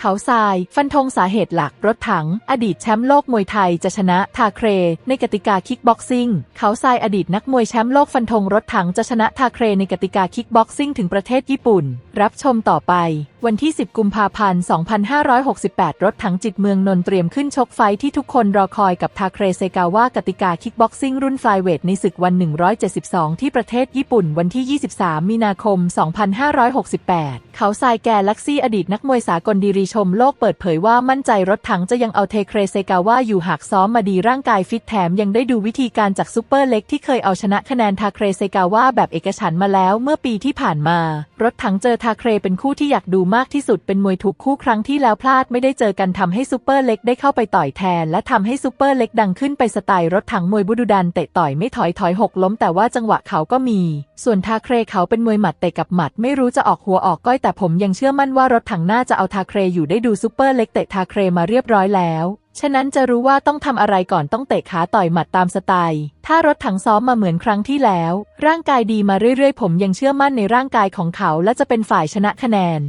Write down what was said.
เขาทราย ฟันธงสาเหตุหลักรถถัง อดีตแชมป์โลกมวยไทยจะชนะทาเคร ในกติกาคิกบ็อกซิ่ง เขาทรายอดีตนักมวยแชมป์โลกฟันธงรถถังจะชนะทาเครในกติกาคิกบ็อกซิ่งถึงประเทศญี่ปุ่น รับชมต่อไป วันที่ 10 กุมภาพันธ์ 2568 รถถังจิตเมืองนนเตรียมขึ้นชกไฟท์ที่ทุกคนรอคอยกับทาเครเซกาวะกติกาคิกบ็อกซิ่งรุ่นไฟเวทในศึกวัน 172 ที่ประเทศญี่ปุ่น วันที่ 23 มีนาคม 2568 เขาทรายแกลักซี่อดีตนักมวยสากลดีรีชมโลกเปิดเผยว่ามั่นใจรถถังจะยังเอาเทเครเซกาวะอยู่หากซ้อมมาดีร่างกายฟิตแถมยังได้ดูวิธีการจากซูเปอร์เล็กที่เคยเอาชนะคะแนนทาเครเซกาวะแบบเอกฉันมาแล้วเมื่อปีที่ผ่านมา รถถังเจอทาเครเป็นคู่ที่อยากดูมากที่สุดเป็นมวยถูกคู่ครั้งที่แล้วพลาดไม่ได้เจอกันทำให้ซูเปอร์เล็กได้เข้าไปต่อยแทน และทำให้ซูเปอร์เล็กดังขึ้นไปสไตล์รถถังมวยบุดุดันเตะต่อยไม่ถอยถอยหกล้ม แต่ว่าจังหวะเขาก็มี ส่วนทาเครเขาเป็นมวยหมัดเตะกับหมัด ไม่รู้จะออกหัวออกก้อยแต่ผมยังเชื่อมั่นว่ารถถังน่าจะเอาทาเครอยู่ได้ดูซูเปอร์เล็กเตะทาเครมาเรียบร้อยแล้ว ฉะนั้นจะรู้ว่าต้องทำอะไรก่อนต้องเตะขาต่อยหมัดตามสไตล์ ถ้ารถถังซ้อมมาเหมือนครั้งที่แล้ว ร่างกายดีมาเรื่อยๆ ผมยังเชื่อมั่นในร่างกายของเขา และจะเป็นฝ่ายชนะคะแนน